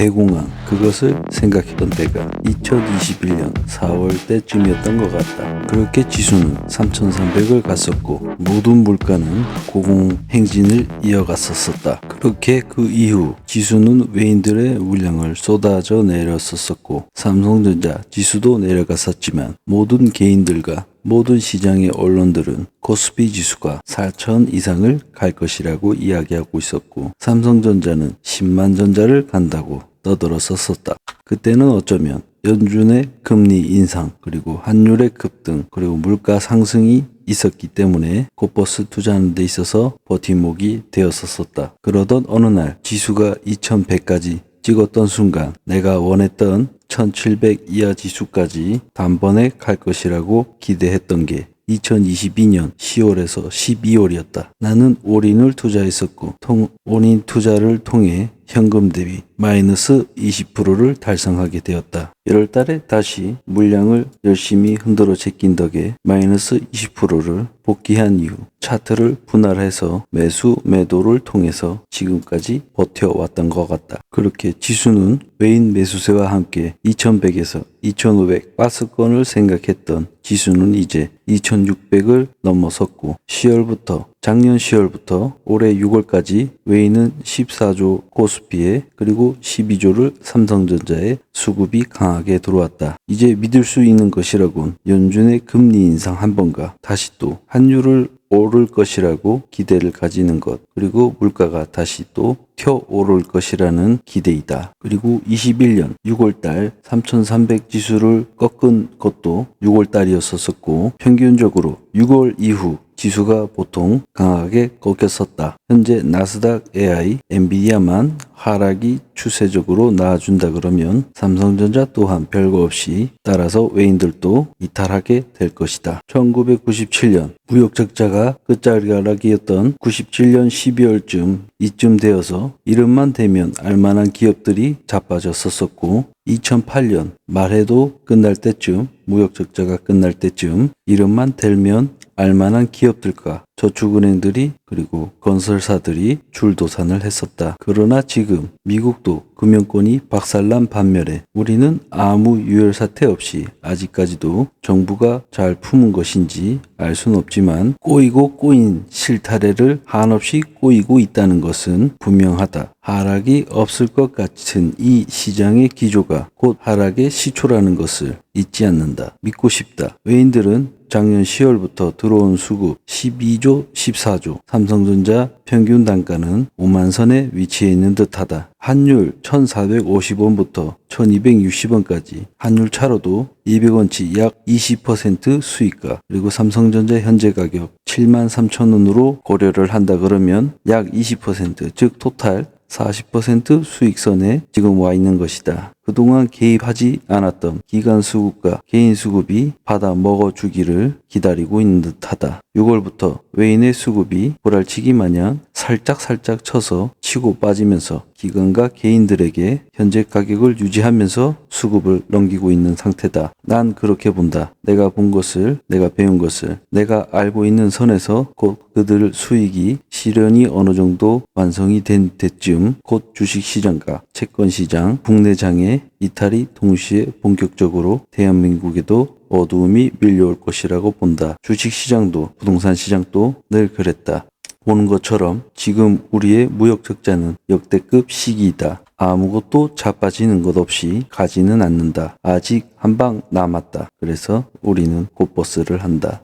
대공황 그것을 생각했던 때가 2021년 4월 때쯤이었던 것 같다. 그렇게 지수는 3,300을 갔었고 모든 물가는 고공행진을 이어갔었었다. 그렇게 그 이후 지수는 외인들의 물량을 쏟아져 내렸었었고 삼성전자 지수도 내려갔었지만 모든 개인들과 모든 시장의 언론들은 코스피 지수가 4천 이상을 갈 것이라고 이야기하고 있었고 삼성전자는 10만 전자를 간다고 떠들었었었다. 그때는 어쩌면 연준의 금리 인상 그리고 환율의 급등 그리고 물가 상승이 있었기 때문에 곧버스 투자하는 데 있어서 버팀목이 되었었었다. 그러던 어느 날 지수가 2100까지 찍었던 순간 내가 원했던 1700 이하 지수까지 단번에 갈 것이라고 기대했던 게 2022년 10월에서 12월이었다. 나는 올인을 투자했었고 통, 올인 투자를 통해 현금 대비 마이너스 20%를 달성하게 되었다. 1월 달에 다시 물량을 열심히 흔들어 제낀 덕에 마이너스 20%를 복귀한 이후 차트를 분할해서 매수 매도를 통해서 지금까지 버텨왔던 것 같다. 그렇게 지수는 외인 매수세와 함께 2100에서 2500 빠스권을 생각했던 지수는 이제 2600을 넘어섰고 10월부터 작년 10월부터 올해 6월까지 외인은 14조 코스피에 그리고 12조를 삼성전자에 수급이 강하게 들어왔다. 이제 믿을 수 있는 것이라곤 연준의 금리 인상 한 번과 다시 또 환율을 오를 것이라고 기대를 가지는 것 그리고 물가가 다시 또 튀어 오를 것이라는 기대이다. 그리고 21년 6월달 3300 지수를 꺾은 것도 6월달이었었고 평균적으로 6월 이후 지수가 보통 강하게 꺾였었다. 현재 나스닥 AI, 엔비디아만 하락이 추세적으로 나아준다 그러면 삼성전자 또한 별거 없이 따라서 외인들도 이탈하게 될 것이다. 1997년 무역 적자가 끝자락이었던 97년 12월쯤 이쯤 되어서 이름만 대면 알만한 기업들이 자빠졌었었고 2008년 말해도 끝날 때쯤 무역 적자가 끝날 때쯤 이름만 대면 알만한 기업들과 저축은행들이 그리고 건설사들이 줄도산을 했었다. 그러나 지금 미국도 금융권이 박살난 반면에 우리는 아무 유혈 사태 없이 아직까지도 정부가 잘 품은 것인지 알 수는 없지만 꼬이고 꼬인 실타래를 한없이 꼬이고 있다는 것은 분명하다. 하락이 없을 것 같은 이 시장의 기조가 곧 하락의 시초라는 것을 잊지 않는다. 믿고 싶다. 외인들은 작년 10월부터 들어온 수급 12조, 14조, 삼성전자 평균 단가는 5만 선에 위치해 있는 듯하다. 환율 1,450원부터 1,260원까지 환율 차로도 200원치 약 20% 수익가 그리고 삼성전자 현재 가격 7만 3천 원으로 고려를 한다 그러면 약 20%즉 토탈 40% 수익선에 지금 와 있는 것이다. 그동안 개입하지 않았던 기관 수급과 개인 수급이 받아 먹어주기를 기다리고 있는 듯하다. 6월부터 외인의 수급이 보랄치기 마냥 살짝살짝 쳐서 치고 빠지면서 기관과 개인들에게 현재 가격을 유지하면서 수급을 넘기고 있는 상태다. 난 그렇게 본다. 내가 본 것을, 내가 배운 것을, 내가 알고 있는 선에서 곧 그들 수익이 실현이 어느 정도 완성이 된 때쯤 곧 주식시장과 채권시장, 국내장 의 이탈이 동시에 본격적으로 대한민국에도 어두움이 밀려올 것이라고 본다. 주식시장도 부동산 시장도 늘 그랬다. 보는 것처럼 지금 우리의 무역 적자는 역대급 시기이다. 아무것도 자빠지는 것 없이 가지는 않는다. 아직 한 방 남았다. 그래서 우리는 곧버스를 한다.